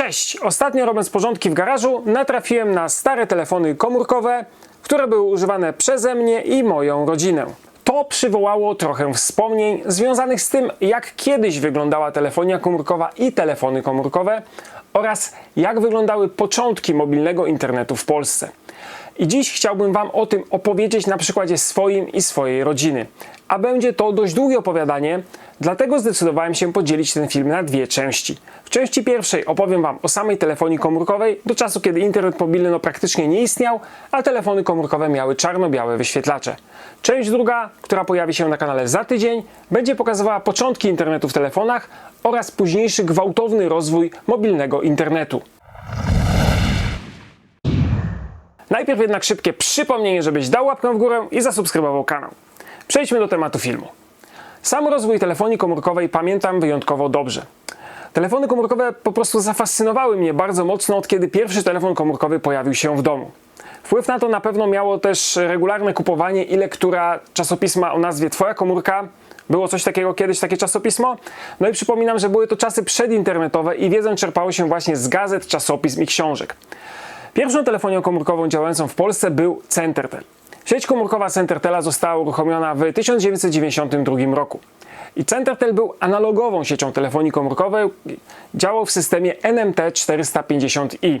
Cześć! Ostatnio robiąc porządki w garażu natrafiłem na stare telefony komórkowe, które były używane przeze mnie i moją rodzinę. To przywołało trochę wspomnień związanych z tym, jak kiedyś wyglądała telefonia komórkowa i telefony komórkowe oraz jak wyglądały początki mobilnego internetu w Polsce. I dziś chciałbym Wam o tym opowiedzieć na przykładzie swoim i swojej rodziny. A będzie to dość długie opowiadanie, dlatego zdecydowałem się podzielić ten film na dwie części. W części pierwszej opowiem Wam o samej telefonii komórkowej do czasu, kiedy internet mobilny no praktycznie nie istniał, a telefony komórkowe miały czarno-białe wyświetlacze. Część druga, która pojawi się na kanale za tydzień, będzie pokazywała początki internetu w telefonach oraz późniejszy gwałtowny rozwój mobilnego internetu. Najpierw jednak szybkie przypomnienie, żebyś dał łapkę w górę i zasubskrybował kanał. Przejdźmy do tematu filmu. Sam rozwój telefonii komórkowej pamiętam wyjątkowo dobrze. Telefony komórkowe po prostu zafascynowały mnie bardzo mocno od kiedy pierwszy telefon komórkowy pojawił się w domu. Wpływ na to na pewno miało też regularne kupowanie i lektura czasopisma o nazwie Twoja komórka. Było coś takiego kiedyś, takie czasopismo? No i przypominam, że były to czasy przedinternetowe i wiedzę czerpało się właśnie z gazet, czasopism i książek. Pierwszą telefonią komórkową działającą w Polsce był Centertel. Sieć komórkowa Centertela została uruchomiona w 1992 roku. I Centertel był analogową siecią telefonii komórkowej, działał w systemie NMT 450i.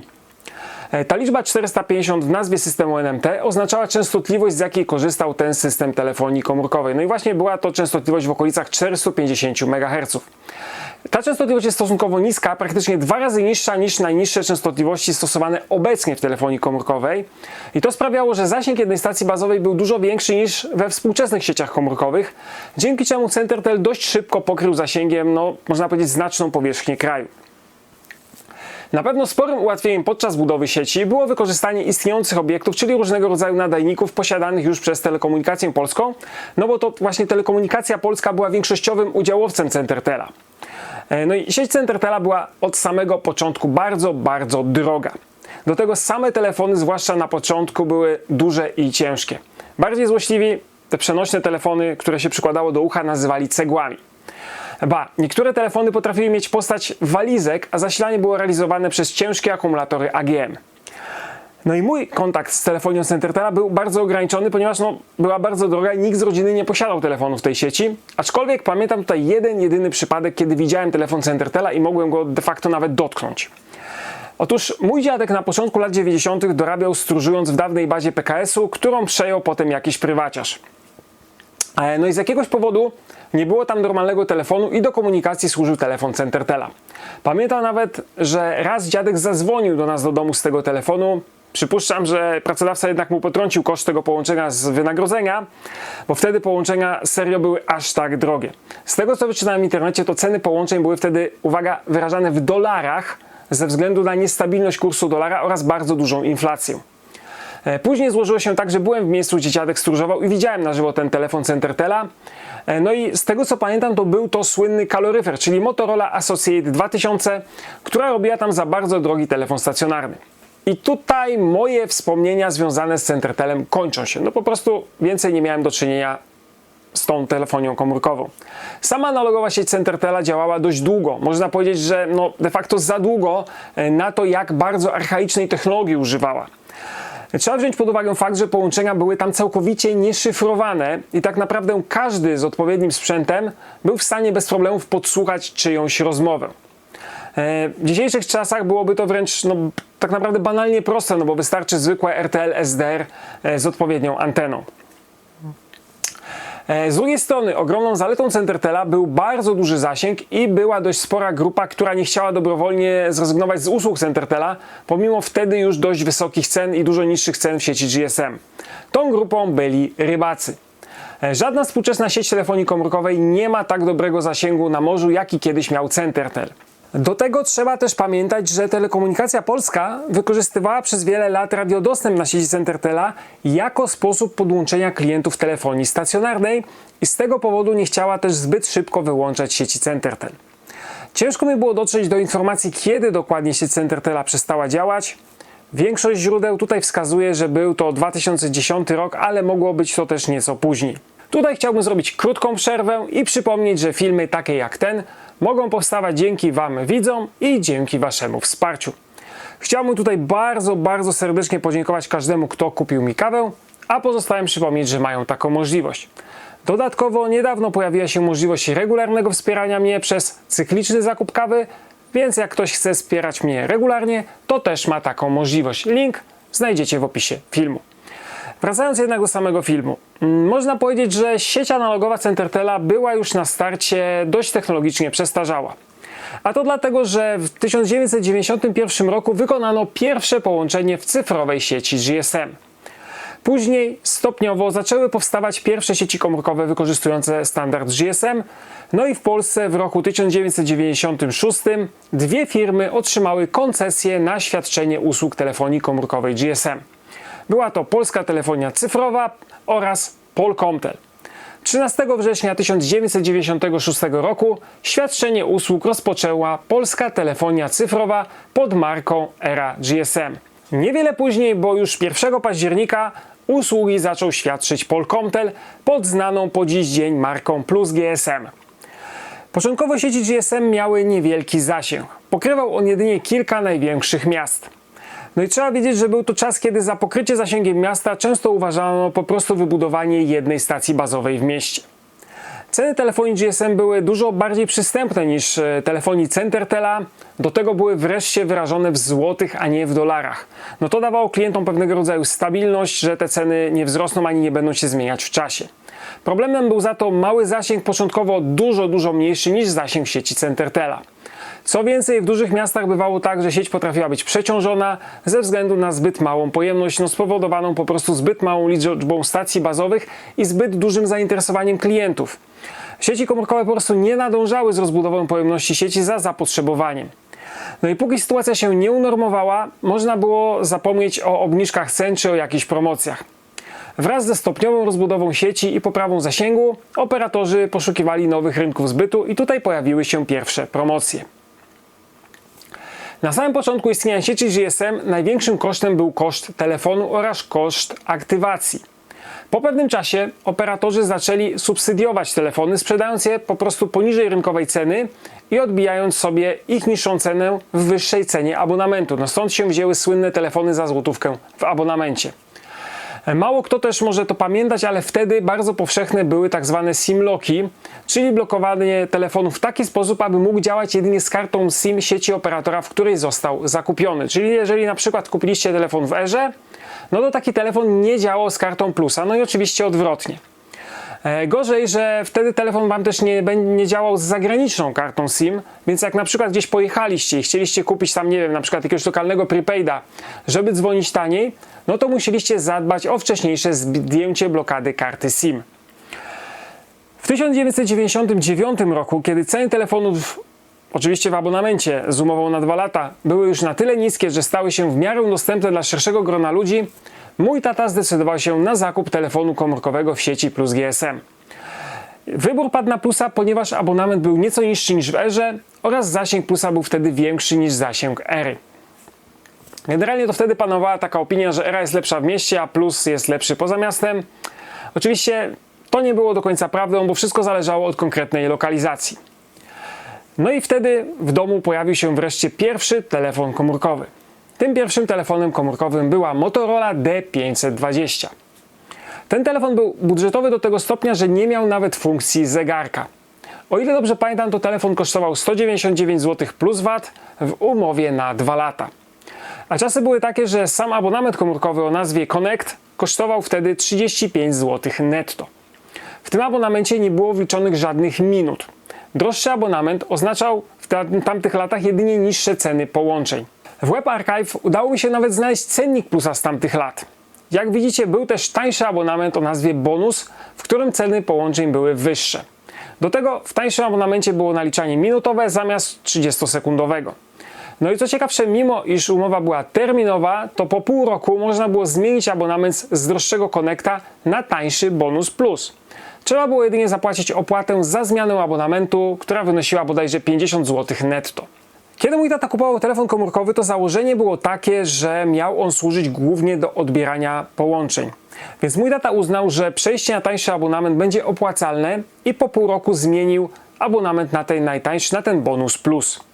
E, Ta liczba 450 w nazwie systemu NMT oznaczała częstotliwość, z jakiej korzystał ten system telefonii komórkowej. No i właśnie była to częstotliwość w okolicach 450 MHz. Ta częstotliwość jest stosunkowo niska, praktycznie dwa razy niższa niż najniższe częstotliwości stosowane obecnie w telefonii komórkowej. I to sprawiało, że zasięg jednej stacji bazowej był dużo większy niż we współczesnych sieciach komórkowych, dzięki czemu Centertel dość szybko pokrył zasięgiem, no, można powiedzieć, znaczną powierzchnię kraju. Na pewno sporym ułatwieniem podczas budowy sieci było wykorzystanie istniejących obiektów, czyli różnego rodzaju nadajników posiadanych już przez Telekomunikację Polską, no bo to właśnie Telekomunikacja Polska była większościowym udziałowcem Centertela. E, No i sieć Centertela była od samego początku bardzo, bardzo droga. Do tego same telefony, zwłaszcza na początku, były duże i ciężkie. Bardziej złośliwi te przenośne telefony, które się przykładało do ucha, nazywali cegłami. Ba, niektóre telefony potrafiły mieć postać walizek, a zasilanie było realizowane przez ciężkie akumulatory AGM. No i mój kontakt z telefonią Centertela był bardzo ograniczony, ponieważ no, była bardzo droga i nikt z rodziny nie posiadał telefonu w tej sieci. Aczkolwiek pamiętam tutaj jeden, jedyny przypadek, kiedy widziałem telefon Centertela i mogłem go de facto nawet dotknąć. Otóż mój dziadek na początku lat 90. dorabiał stróżując w dawnej bazie PKS-u, którą przejął potem jakiś prywaciarz. E, No i z jakiegoś powodu nie było tam normalnego telefonu i do komunikacji służył telefon Centertela. Pamiętam nawet, że raz dziadek zadzwonił do nas do domu z tego telefonu. Przypuszczam, że pracodawca jednak mu potrącił koszt tego połączenia z wynagrodzenia, bo wtedy połączenia serio były aż tak drogie. Z tego co wyczytałem w internecie, to ceny połączeń były wtedy, uwaga, wyrażane w dolarach ze względu na niestabilność kursu dolara oraz bardzo dużą inflację. E, Później złożyło się tak, że byłem w miejscu, gdzie dziadek stróżował i widziałem na żywo ten telefon Centertela. E, No i z tego co pamiętam, to był to słynny kaloryfer, czyli Motorola Associate 2000, która robiła tam za bardzo drogi telefon stacjonarny. I tutaj moje wspomnienia związane z Centertelem kończą się. No po prostu więcej nie miałem do czynienia z tą telefonią komórkową. Sama analogowa sieć Centertela działała dość długo. Można powiedzieć, że no de facto za długo e, na to, jak bardzo archaicznej technologii używała. Trzeba wziąć pod uwagę fakt, że połączenia były tam całkowicie nieszyfrowane i tak naprawdę każdy z odpowiednim sprzętem był w stanie bez problemów podsłuchać czyjąś rozmowę. E, W dzisiejszych czasach byłoby to wręcz no, tak naprawdę banalnie proste, no bo wystarczy zwykłe RTL SDR e, z odpowiednią anteną. E, Z drugiej strony ogromną zaletą Centertela był bardzo duży zasięg i była dość spora grupa, która nie chciała dobrowolnie zrezygnować z usług Centertela, pomimo wtedy już dość wysokich cen i dużo niższych cen w sieci GSM. Tą grupą byli rybacy. E, Żadna współczesna sieć telefonii komórkowej nie ma tak dobrego zasięgu na morzu, jaki kiedyś miał Centertel. Do tego trzeba też pamiętać, że Telekomunikacja Polska wykorzystywała przez wiele lat radiodostęp na sieci Centertela jako sposób podłączenia klientów telefonii stacjonarnej i z tego powodu nie chciała też zbyt szybko wyłączać sieci Centertel. Ciężko mi było dotrzeć do informacji, kiedy dokładnie sieć Centertela przestała działać. Większość źródeł tutaj wskazuje, że był to 2010 rok, ale mogło być to też nieco później. Tutaj chciałbym zrobić krótką przerwę i przypomnieć, że filmy takie jak ten mogą powstawać dzięki Wam widzom i dzięki Waszemu wsparciu. Chciałbym tutaj bardzo, bardzo serdecznie podziękować każdemu, kto kupił mi kawę, a pozostałym przypomnieć, że mają taką możliwość. Dodatkowo niedawno pojawiła się możliwość regularnego wspierania mnie przez cykliczny zakup kawy, więc jak ktoś chce wspierać mnie regularnie, to też ma taką możliwość. Link znajdziecie w opisie filmu. Wracając jednak do samego filmu, mm, można powiedzieć, że sieć analogowa Centertela była już na starcie dość technologicznie przestarzała. A to dlatego, że w 1991 roku wykonano pierwsze połączenie w cyfrowej sieci GSM. Później stopniowo zaczęły powstawać pierwsze sieci komórkowe wykorzystujące standard GSM, no i w Polsce w roku 1996 dwie firmy otrzymały koncesję na świadczenie usług telefonii komórkowej GSM. Była to Polska Telefonia Cyfrowa oraz Polkomtel. 13 września 1996 roku świadczenie usług rozpoczęła Polska Telefonia Cyfrowa pod marką Era GSM. Niewiele później, bo już 1 października usługi zaczął świadczyć Polkomtel pod znaną po dziś dzień marką Plus GSM. Początkowo sieci GSM miały niewielki zasięg. Pokrywał on jedynie kilka największych miast. No i trzeba wiedzieć, że był to czas, kiedy za pokrycie zasięgiem miasta często uważano po prostu wybudowanie jednej stacji bazowej w mieście. Ceny telefonii GSM były dużo bardziej przystępne niż e, telefonii Centertela, do tego były wreszcie wyrażone w złotych, a nie w dolarach. No to dawało klientom pewnego rodzaju stabilność, że te ceny nie wzrosną ani nie będą się zmieniać w czasie. Problemem był za to mały zasięg, początkowo dużo, dużo mniejszy niż zasięg sieci Centertela. Co więcej, w dużych miastach bywało tak, że sieć potrafiła być przeciążona ze względu na zbyt małą pojemność, no spowodowaną po prostu zbyt małą liczbą stacji bazowych i zbyt dużym zainteresowaniem klientów. Sieci komórkowe po prostu nie nadążały z rozbudową pojemności sieci za zapotrzebowaniem. No i póki sytuacja się nie unormowała, można było zapomnieć o obniżkach cen czy o jakichś promocjach. Wraz ze stopniową rozbudową sieci i poprawą zasięgu, operatorzy poszukiwali nowych rynków zbytu i tutaj pojawiły się pierwsze promocje. Na samym początku istnienia sieci GSM największym kosztem był koszt telefonu oraz koszt aktywacji. Po pewnym czasie operatorzy zaczęli subsydiować telefony, sprzedając je po prostu poniżej rynkowej ceny i odbijając sobie ich niższą cenę w wyższej cenie abonamentu. No stąd się wzięły słynne telefony za złotówkę w abonamencie. Mało kto też może to pamiętać, ale wtedy bardzo powszechne były tak zwane SIM-locki, czyli blokowanie telefonu w taki sposób, aby mógł działać jedynie z kartą SIM sieci operatora, w której został zakupiony. Czyli jeżeli na przykład kupiliście telefon w Erze, no to taki telefon nie działał z kartą Plusa, no i oczywiście odwrotnie. E, Gorzej, że wtedy telefon Wam też nie, nie działał z zagraniczną kartą SIM, więc jak na przykład gdzieś pojechaliście i chcieliście kupić tam, nie wiem, na przykład jakiegoś lokalnego prepaida, żeby dzwonić taniej, no to musieliście zadbać o wcześniejsze zdjęcie blokady karty SIM. W 1999 roku, kiedy ceny telefonów, oczywiście w abonamencie z umową na dwa lata, były już na tyle niskie, że stały się w miarę dostępne dla szerszego grona ludzi, mój tata zdecydował się na zakup telefonu komórkowego w sieci Plus GSM. Wybór padł na Plusa, ponieważ abonament był nieco niższy niż w Erze oraz zasięg Plusa był wtedy większy niż zasięg Ery. Generalnie to wtedy panowała taka opinia, że Era jest lepsza w mieście, a Plus jest lepszy poza miastem. Oczywiście to nie było do końca prawdą, bo wszystko zależało od konkretnej lokalizacji. No i wtedy w domu pojawił się wreszcie pierwszy telefon komórkowy. Tym pierwszym telefonem komórkowym była Motorola D520. Ten telefon był budżetowy do tego stopnia, że nie miał nawet funkcji zegarka. O ile dobrze pamiętam, to telefon kosztował 199 zł plus VAT w umowie na 2 lata. A czasy były takie, że sam abonament komórkowy o nazwie Connect kosztował wtedy 35 zł netto. W tym abonamencie nie było wliczonych żadnych minut. Droższy abonament oznaczał w tamtych latach jedynie niższe ceny połączeń. W Web Archive udało mi się nawet znaleźć cennik plusa z tamtych lat. Jak widzicie, był też tańszy abonament o nazwie Bonus, w którym ceny połączeń były wyższe. Do tego w tańszym abonamencie było naliczanie minutowe zamiast 30-sekundowego. No i co ciekawsze, mimo iż umowa była terminowa, to po pół roku można było zmienić abonament z droższego konekta na tańszy Bonus Plus. Trzeba było jedynie zapłacić opłatę za zmianę abonamentu, która wynosiła bodajże 50 zł netto. Kiedy mój tata kupował telefon komórkowy, to założenie było takie, że miał on służyć głównie do odbierania połączeń. Więc mój tata uznał, że przejście na tańszy abonament będzie opłacalne i po pół roku zmienił abonament na ten najtańszy, na ten bonus plus.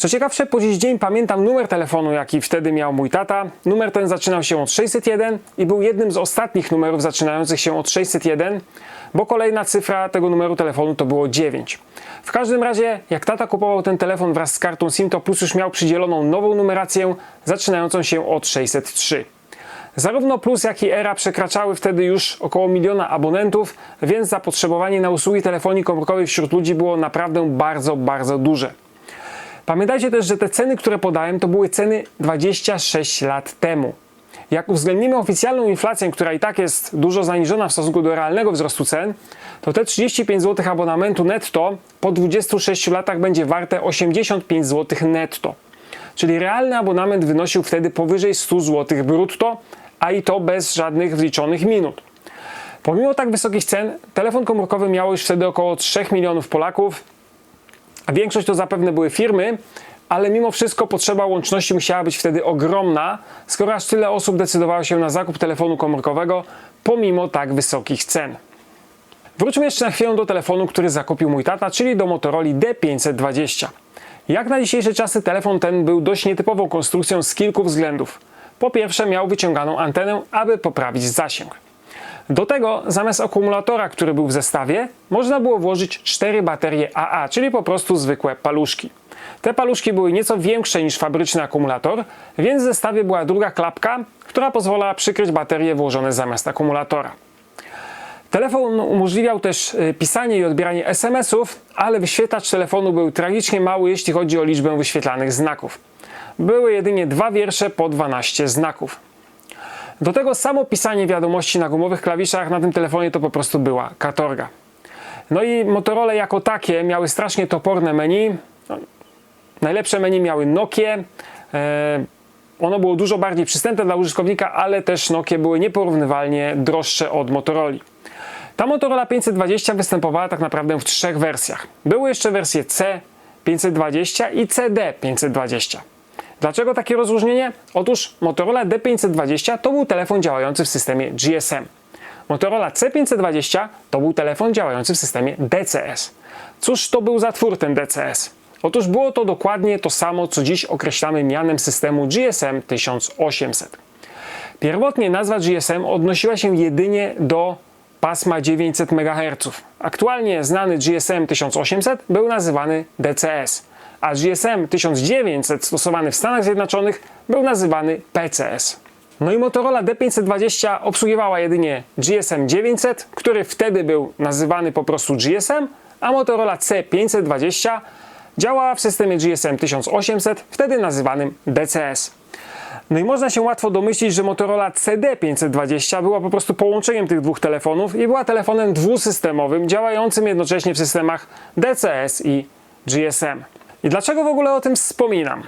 Co ciekawsze, po dziś dzień pamiętam numer telefonu, jaki wtedy miał mój tata. Numer ten zaczynał się od 601 i był jednym z ostatnich numerów zaczynających się od 601, bo kolejna cyfra tego numeru telefonu to było 9. W każdym razie, jak tata kupował ten telefon wraz z kartą SIM, to Plus już miał przydzieloną nową numerację zaczynającą się od 603. Zarówno Plus, jak i Era przekraczały wtedy już około miliona abonentów, więc zapotrzebowanie na usługi telefonii komórkowej wśród ludzi było naprawdę bardzo, bardzo duże. Pamiętajcie też, że te ceny, które podałem, to były ceny 26 lat temu. Jak uwzględnimy oficjalną inflację, która i tak jest dużo zaniżona w stosunku do realnego wzrostu cen, to te 35 zł abonamentu netto po 26 latach będzie warte 85 zł netto. Czyli realny abonament wynosił wtedy powyżej 100 zł brutto, a i to bez żadnych wliczonych minut. Pomimo tak wysokich cen, telefon komórkowy miało już wtedy około 3 milionów Polaków, większość to zapewne były firmy, ale mimo wszystko potrzeba łączności musiała być wtedy ogromna, skoro aż tyle osób decydowało się na zakup telefonu komórkowego pomimo tak wysokich cen. Wróćmy jeszcze na chwilę do telefonu, który zakupił mój tata, czyli do Motorola D520. Jak na dzisiejsze czasy telefon ten był dość nietypową konstrukcją z kilku względów. Po pierwsze miał wyciąganą antenę, aby poprawić zasięg. Do tego zamiast akumulatora, który był w zestawie, można było włożyć cztery baterie AA, czyli po prostu zwykłe paluszki. Te paluszki były nieco większe niż fabryczny akumulator, więc w zestawie była druga klapka, która pozwalała przykryć baterie włożone zamiast akumulatora. Telefon umożliwiał też y, pisanie i odbieranie SMS-ów, ale wyświetlacz telefonu był tragicznie mały, jeśli chodzi o liczbę wyświetlanych znaków. Były jedynie dwa wiersze po 12 znaków. Do tego samo pisanie wiadomości na gumowych klawiszach na tym telefonie to po prostu była katorga. No i Motorola jako takie miały strasznie toporne menu. No, najlepsze menu miały Nokia. E, ono było dużo bardziej przystępne dla użytkownika, ale też Nokie były nieporównywalnie droższe od Motorola. Ta Motorola 520 występowała tak naprawdę w trzech wersjach. Były jeszcze wersje C520 i CD520. Dlaczego takie rozróżnienie? Otóż Motorola D520 to był telefon działający w systemie GSM. Motorola C520 to był telefon działający w systemie DCS. Cóż to był za twór ten DCS? Otóż było to dokładnie to samo, co dziś określamy mianem systemu GSM 1800. Pierwotnie nazwa GSM odnosiła się jedynie do pasma 900 MHz. Aktualnie znany GSM 1800 był nazywany DCS, a GSM 1900 stosowany w Stanach Zjednoczonych był nazywany PCS. No i Motorola D520 obsługiwała jedynie GSM 900, który wtedy był nazywany po prostu GSM, a Motorola C520 działała w systemie GSM 1800, wtedy nazywanym DCS. No i można się łatwo domyślić, że Motorola CD520 była po prostu połączeniem tych dwóch telefonów i była telefonem dwusystemowym, działającym jednocześnie w systemach DCS i GSM. I dlaczego w ogóle o tym wspominam?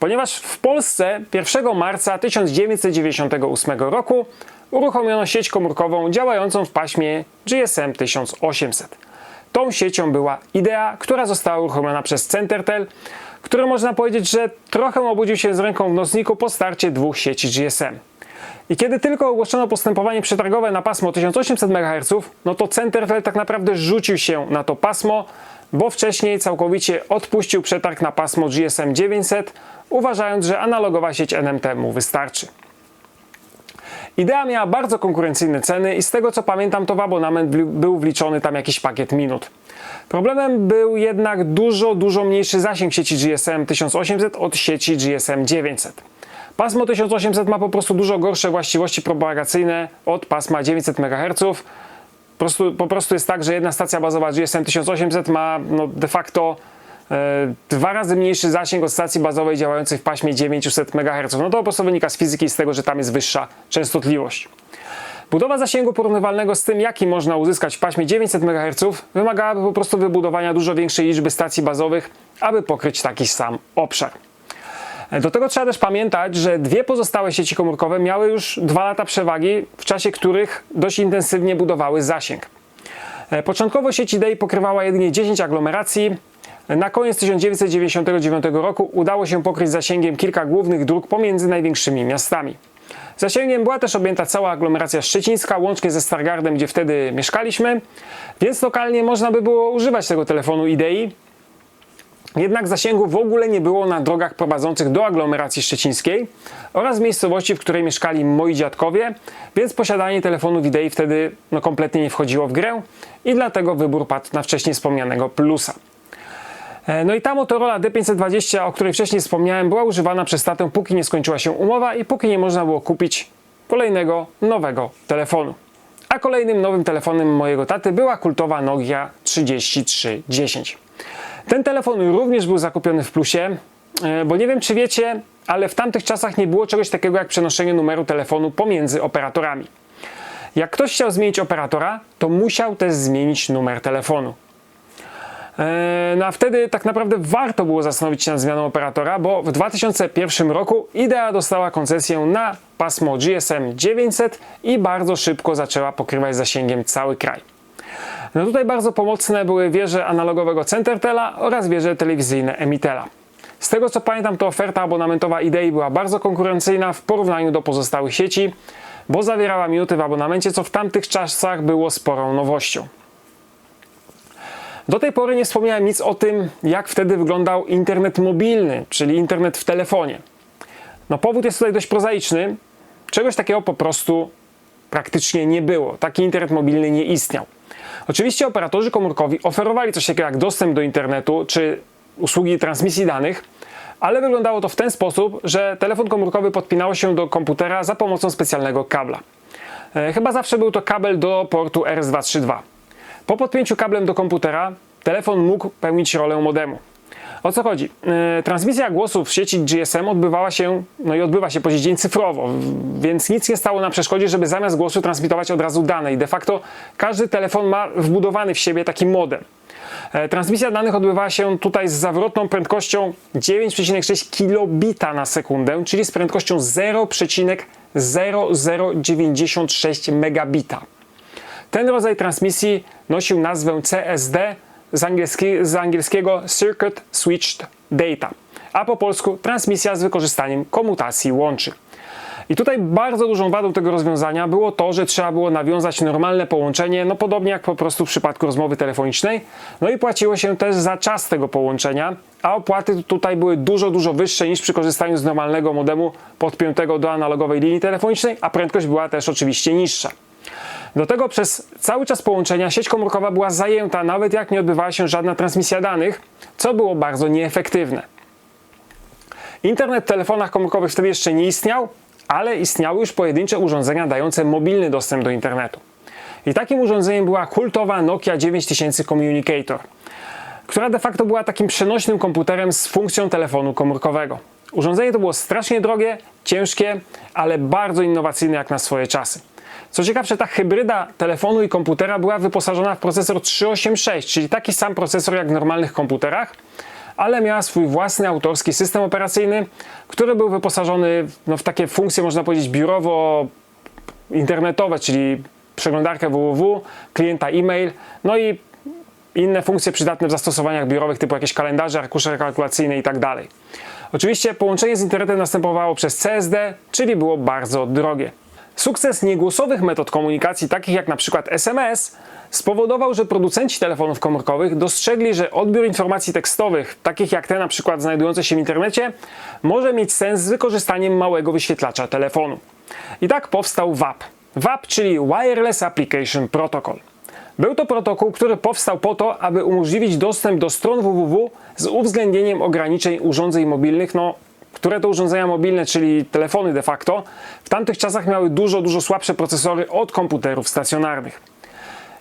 Ponieważ w Polsce 1 marca 1998 roku uruchomiono sieć komórkową działającą w paśmie GSM 1800. Tą siecią była Idea, która została uruchomiona przez Centertel, który można powiedzieć, że trochę obudził się z ręką w nocniku po starcie dwóch sieci GSM. I kiedy tylko ogłoszono postępowanie przetargowe na pasmo 1800 MHz, no to Centertel tak naprawdę rzucił się na to pasmo, bo wcześniej całkowicie odpuścił przetarg na pasmo GSM 900, uważając, że analogowa sieć NMT mu wystarczy. Idea miała bardzo konkurencyjne ceny i z tego co pamiętam to w abonament był wliczony tam jakiś pakiet minut. Problemem był jednak dużo, dużo mniejszy zasięg sieci GSM 1800 od sieci GSM 900. Pasmo 1800 ma po prostu dużo gorsze właściwości propagacyjne od pasma 900 MHz. Prostu, po prostu jest tak, że jedna stacja bazowa GSM 1800 ma no, de facto e, dwa razy mniejszy zasięg od stacji bazowej działającej w paśmie 900 MHz. No to po prostu wynika z fizyki i z tego, że tam jest wyższa częstotliwość. Budowa zasięgu porównywalnego z tym, jaki można uzyskać w paśmie 900 MHz, wymagałaby po prostu wybudowania dużo większej liczby stacji bazowych, aby pokryć taki sam obszar. Do tego trzeba też pamiętać, że dwie pozostałe sieci komórkowe miały już dwa lata przewagi, w czasie których dość intensywnie budowały zasięg. E, początkowo sieć IDEI pokrywała jedynie 10 aglomeracji. Na koniec 1999 roku udało się pokryć zasięgiem kilka głównych dróg pomiędzy największymi miastami. Zasięgiem była też objęta cała aglomeracja szczecińska, łącznie ze Stargardem, gdzie wtedy mieszkaliśmy, więc lokalnie można by było używać tego telefonu idei. Jednak zasięgu w ogóle nie było na drogach prowadzących do aglomeracji szczecińskiej oraz miejscowości, w której mieszkali moi dziadkowie, więc posiadanie telefonu widei wtedy no, kompletnie nie wchodziło w grę i dlatego wybór padł na wcześniej wspomnianego Plusa. E, No i ta Motorola D520, o której wcześniej wspomniałem, była używana przez tatę, póki nie skończyła się umowa i póki nie można było kupić kolejnego nowego telefonu. A kolejnym nowym telefonem mojego taty była kultowa Nokia 3310. Ten telefon również był zakupiony w plusie, e, bo nie wiem czy wiecie, ale w tamtych czasach nie było czegoś takiego jak przenoszenie numeru telefonu pomiędzy operatorami. Jak ktoś chciał zmienić operatora, to musiał też zmienić numer telefonu. E, No a wtedy tak naprawdę warto było zastanowić się nad zmianą operatora, bo w 2001 roku Idea dostała koncesję na pasmo GSM 900 i bardzo szybko zaczęła pokrywać zasięgiem cały kraj. No tutaj bardzo pomocne były wieże analogowego Centertela oraz wieże telewizyjne Emitela. Z tego co pamiętam, to oferta abonamentowa Idei była bardzo konkurencyjna w porównaniu do pozostałych sieci, bo zawierała minuty w abonamencie, co w tamtych czasach było sporą nowością. Do tej pory nie wspomniałem nic o tym, jak wtedy wyglądał internet mobilny, czyli internet w telefonie. No powód jest tutaj dość prozaiczny. Czegoś takiego po prostu praktycznie nie było. Taki internet mobilny nie istniał. Oczywiście operatorzy komórkowi oferowali coś takiego jak dostęp do internetu czy usługi transmisji danych, ale wyglądało to w ten sposób, że telefon komórkowy podpinało się do komputera za pomocą specjalnego kabla. E, Chyba zawsze był to kabel do portu RS232. Po podpięciu kablem do komputera telefon mógł pełnić rolę modemu. O co chodzi? E, Transmisja głosów w sieci GSM odbywała się, no i odbywa się po dziś dzień cyfrowo, więc nic nie stało na przeszkodzie, żeby zamiast głosu transmitować od razu dane i de facto każdy telefon ma wbudowany w siebie taki modem. E, Transmisja danych odbywała się tutaj z zawrotną prędkością 9,6 kilobita na sekundę, czyli z prędkością 0,0096 megabita. Ten rodzaj transmisji nosił nazwę CSD z, angielski, z angielskiego Circuit Switched Data, a po polsku transmisja z wykorzystaniem komutacji łączy. I tutaj bardzo dużą wadą tego rozwiązania było to, że trzeba było nawiązać normalne połączenie, no podobnie jak po prostu w przypadku rozmowy telefonicznej. No i płaciło się też za czas tego połączenia, a opłaty tutaj były dużo, dużo wyższe niż przy korzystaniu z normalnego modemu podpiętego do analogowej linii telefonicznej, a prędkość była też oczywiście niższa. Do tego przez cały czas połączenia sieć komórkowa była zajęta, nawet jak nie odbywała się żadna transmisja danych, co było bardzo nieefektywne. Internet w telefonach komórkowych wtedy jeszcze nie istniał, ale istniały już pojedyncze urządzenia dające mobilny dostęp do internetu. I takim urządzeniem była kultowa Nokia 9000 Communicator, która de facto była takim przenośnym komputerem z funkcją telefonu komórkowego. Urządzenie to było strasznie drogie, ciężkie, ale bardzo innowacyjne jak na swoje czasy. Co ciekawsze, ta hybryda telefonu i komputera była wyposażona w procesor 386, czyli taki sam procesor jak w normalnych komputerach, ale miała swój własny autorski system operacyjny, który był wyposażony no, w takie funkcje, można powiedzieć, biurowo internetowe, czyli przeglądarkę www, klienta e-mail, no i inne funkcje przydatne w zastosowaniach biurowych, typu jakieś kalendarze, arkusze kalkulacyjne itd. Oczywiście połączenie z internetem następowało przez CSD, czyli było bardzo drogie. Sukces niegłosowych metod komunikacji, takich jak na przykład SMS, spowodował, że producenci telefonów komórkowych dostrzegli, że odbiór informacji tekstowych, takich jak te na przykład znajdujące się w internecie, może mieć sens z wykorzystaniem małego wyświetlacza telefonu. I tak powstał WAP. WAP, czyli Wireless Application Protocol. Był to protokół, który powstał po to, aby umożliwić dostęp do stron www z uwzględnieniem ograniczeń urządzeń mobilnych, no, które to urządzenia mobilne, czyli telefony de facto, w tamtych czasach miały dużo, dużo słabsze procesory od komputerów stacjonarnych.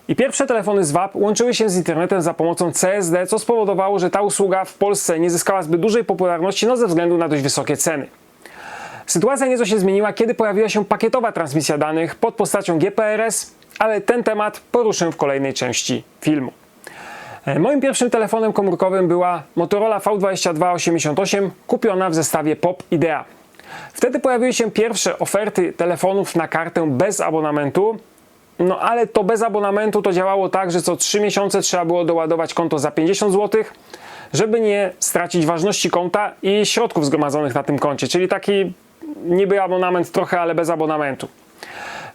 I pierwsze telefony z WAP łączyły się z internetem za pomocą CSD, co spowodowało, że ta usługa w Polsce nie zyskała zbyt dużej popularności, no ze względu na dość wysokie ceny. Sytuacja nieco się zmieniła, kiedy pojawiła się pakietowa transmisja danych pod postacią GPRS, ale ten temat poruszę w kolejnej części filmu. E, Moim pierwszym telefonem komórkowym była Motorola V2288 kupiona w zestawie POP Idea. Wtedy pojawiły się pierwsze oferty telefonów na kartę bez abonamentu, no ale to bez abonamentu to działało tak, że co 3 miesiące trzeba było doładować konto za 50 zł, żeby nie stracić ważności konta i środków zgromadzonych na tym koncie, czyli taki niby abonament trochę, ale bez abonamentu.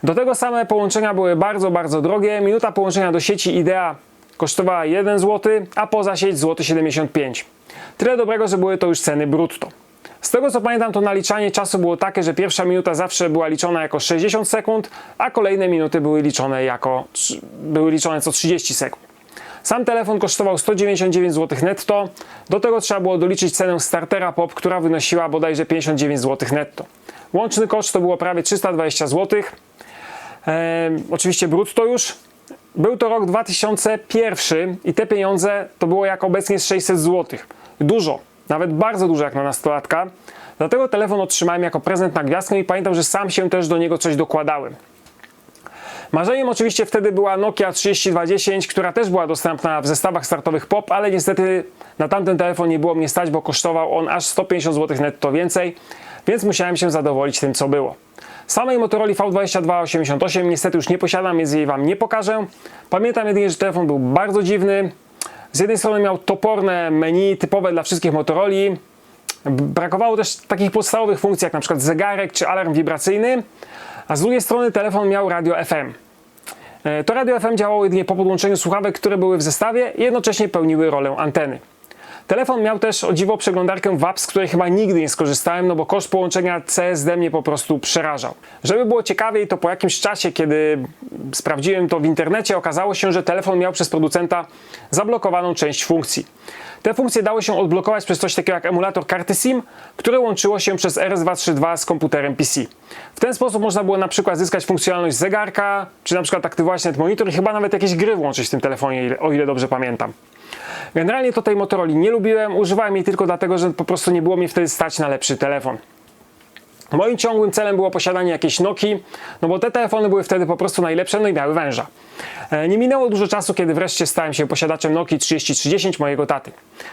Do tego same połączenia były bardzo, bardzo drogie. Minuta połączenia do sieci Idea kosztowała 1 zł, a poza sieć złoty 75 zł. Tyle dobrego, że były to już ceny brutto. Z tego co pamiętam, to naliczanie czasu było takie, że pierwsza minuta zawsze była liczona jako 60 sekund, a kolejne minuty były liczone jako były liczone co 30 sekund. Sam telefon kosztował 199 zł netto. Do tego trzeba było doliczyć cenę startera POP, która wynosiła bodajże 59 zł netto. Łączny koszt to było prawie 320 zł. Ehm, oczywiście brutto już. Był to rok 2001 i te pieniądze to było jak obecnie z 600 zł. Dużo, nawet bardzo dużo jak na nastolatka. Dlatego telefon otrzymałem jako prezent na gwiazdkę i pamiętam, że sam się też do niego coś dokładałem. Marzeniem oczywiście wtedy była Nokia 3210, która też była dostępna w zestawach startowych POP, ale niestety na tamten telefon nie było mnie stać, bo kosztował on aż 150 zł netto więcej, więc musiałem się zadowolić tym, co było. Samej Motorola V2288 niestety już nie posiadam, więc jej Wam nie pokażę. Pamiętam jedynie, że telefon był bardzo dziwny. Z jednej strony miał toporne menu typowe dla wszystkich Motoroli. Brakowało też takich podstawowych funkcji, jak na przykład zegarek czy alarm wibracyjny. A z drugiej strony telefon miał radio FM. E, to radio FM działało jedynie po podłączeniu słuchawek, które były w zestawie i jednocześnie pełniły rolę anteny. Telefon miał też o dziwo przeglądarkę WAP, z której chyba nigdy nie skorzystałem, no bo koszt połączenia CSD mnie po prostu przerażał. Żeby było ciekawiej, to po jakimś czasie, kiedy sprawdziłem to w internecie, okazało się, że telefon miał przez producenta zablokowaną część funkcji. Te funkcje dały się odblokować przez coś takiego jak emulator karty SIM, które łączyło się przez RS232 z komputerem PC. W ten sposób można było na przykład zyskać funkcjonalność zegarka, czy na przykład aktywować net monitor i chyba nawet jakieś gry włączyć w tym telefonie, o ile dobrze pamiętam. Generalnie to tej Motorola nie lubiłem, używałem jej tylko dlatego, że po prostu nie było mi wtedy stać na lepszy telefon. Moim ciągłym celem było posiadanie jakiejś Nokii, no bo te telefony były wtedy po prostu najlepsze, no i miały węża. E, nie minęło dużo czasu, kiedy wreszcie stałem się posiadaczem Nokii 3310 mojego taty.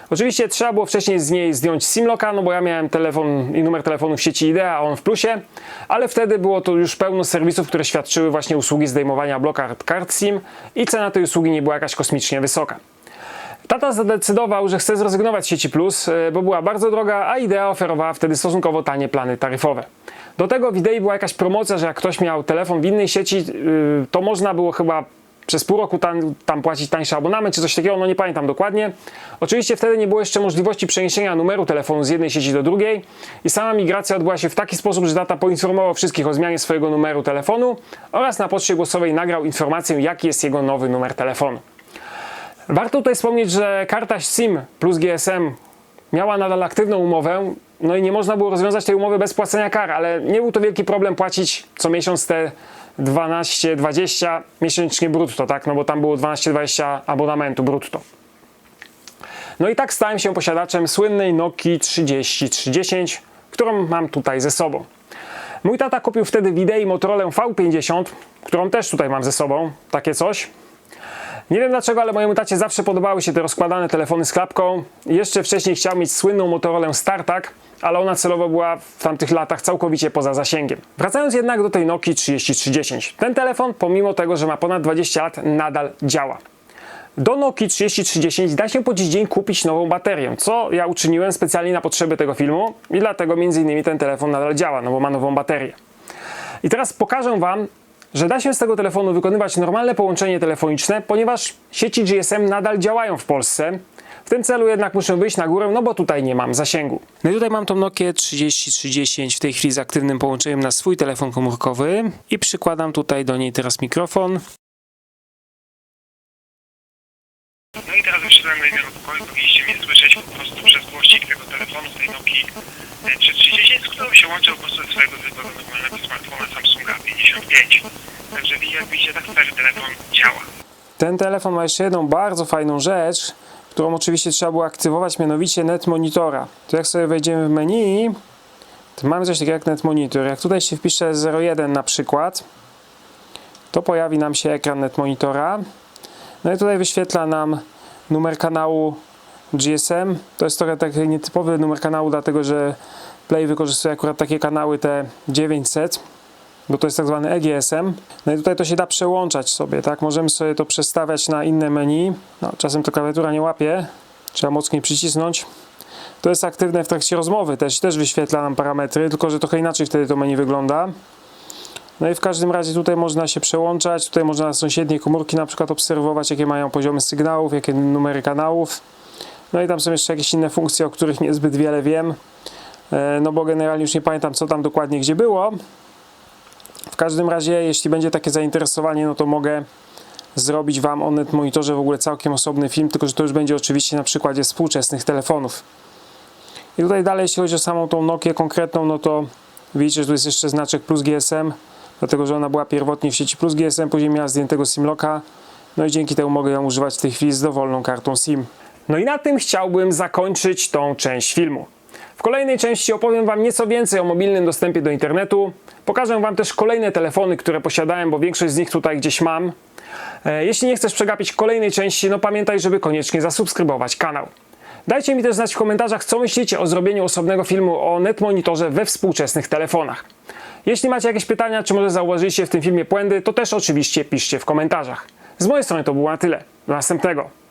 Oczywiście trzeba było wcześniej z niej zdjąć SIM-locka, no bo ja miałem telefon i numer telefonu w sieci Idea, a on w plusie, ale wtedy było to już pełno serwisów, które świadczyły właśnie usługi zdejmowania bloka kart SIM i cena tej usługi nie była jakaś kosmicznie wysoka. Tata zadecydował, że chce zrezygnować z sieci Plus, e, bo była bardzo droga, a Idea oferowała wtedy stosunkowo tanie plany taryfowe. Do tego w Idei była jakaś promocja, że jak ktoś miał telefon w innej sieci, y, to można było chyba przez pół roku tam, tam płacić tańszy abonament czy coś takiego, no nie pamiętam dokładnie. Oczywiście wtedy nie było jeszcze możliwości przeniesienia numeru telefonu z jednej sieci do drugiej i sama migracja odbyła się w taki sposób, że data poinformował wszystkich o zmianie swojego numeru telefonu oraz na poczcie głosowej nagrał informację, jaki jest jego nowy numer telefonu. Warto tutaj wspomnieć, że karta SIM plus GSM miała nadal aktywną umowę, no i nie można było rozwiązać tej umowy bez płacenia kar, ale nie był to wielki problem płacić co miesiąc te 12-20 miesięcznie brutto, tak? No bo tam było 12-20 abonamentu brutto. No i tak stałem się posiadaczem słynnej Nokii 3030, którą mam tutaj ze sobą. Mój tata kupił wtedy w idei Motorola V50, którą też tutaj mam ze sobą, takie coś. Nie wiem dlaczego, ale mojemu tacie zawsze podobały się te rozkładane telefony z klapką. Jeszcze wcześniej chciał mieć słynną Motorola StarTAC, ale ona celowo była w tamtych latach całkowicie poza zasięgiem. Wracając jednak do tej Nokii 3310. Ten telefon, pomimo tego, że ma ponad 20 lat, nadal działa. Do Nokii 3310 da się po dziś dzień kupić nową baterię, co ja uczyniłem specjalnie na potrzeby tego filmu i dlatego między innymi ten telefon nadal działa, no bo ma nową baterię. I teraz pokażę Wam, że da się z tego telefonu wykonywać normalne połączenie telefoniczne, ponieważ sieci GSM nadal działają w Polsce. W tym celu jednak muszę wyjść na górę, no bo tutaj nie mam zasięgu. No i tutaj mam tą Nokię 3310 w tej chwili z aktywnym połączeniem na swój telefon komórkowy i przykładam tutaj do niej teraz mikrofon. No i teraz wyszedłem do jednego pokoju, powinniście mnie słyszeć po prostu głośnik tego telefonu, tej Nokii e, 3310, z którą się łączę po prostu ze swojego zwykłego normalnego smartfona Samsunga 55. Także jak widzicie, tak stary telefon działa. Ten telefon ma jeszcze jedną bardzo fajną rzecz, którą oczywiście trzeba było aktywować, mianowicie net monitora. To jak sobie wejdziemy w menu, to mamy coś takiego jak net monitor. Jak tutaj się wpisze 01 na przykład, to pojawi nam się ekran net monitora. No i tutaj wyświetla nam numer kanału GSM. To jest trochę taki nietypowy numer kanału, dlatego że Play wykorzystuje akurat takie kanały te 900 bo to jest tak zwany EGSM. No i tutaj to się da przełączać sobie, tak? Możemy sobie to przestawiać na inne menu. No, czasem to klawiatura nie łapie, trzeba mocniej przycisnąć. To jest aktywne w trakcie rozmowy, też, też wyświetla nam parametry, tylko że trochę inaczej wtedy to menu wygląda. No i w każdym razie tutaj można się przełączać, tutaj można na sąsiedniej komórki na przykład obserwować, jakie mają poziomy sygnałów, jakie numery kanałów. No i tam są jeszcze jakieś inne funkcje, o których niezbyt wiele wiem, e, no bo generalnie już nie pamiętam, co tam dokładnie gdzie było. W każdym razie, jeśli będzie takie zainteresowanie, no to mogę zrobić Wam o net monitorze w ogóle całkiem osobny film, tylko że to już będzie oczywiście na przykładzie współczesnych telefonów. I tutaj dalej, jeśli chodzi o samą tą Nokię konkretną, no to widzicie, że tu jest jeszcze znaczek plus GSM, dlatego że ona była pierwotnie w sieci plus GSM, później miała zdjętego SIM-locka, no i dzięki temu mogę ją używać w tej chwili z dowolną kartą SIM. No i na tym chciałbym zakończyć tą część filmu. W kolejnej części opowiem Wam nieco więcej o mobilnym dostępie do internetu. Pokażę Wam też kolejne telefony, które posiadałem, bo większość z nich tutaj gdzieś mam. E, Jeśli nie chcesz przegapić kolejnej części, no pamiętaj, żeby koniecznie zasubskrybować kanał. Dajcie mi też znać w komentarzach, co myślicie o zrobieniu osobnego filmu o netmonitorze we współczesnych telefonach. Jeśli macie jakieś pytania, czy może zauważyliście w tym filmie błędy, to też oczywiście piszcie w komentarzach. Z mojej strony to było na tyle. Do następnego.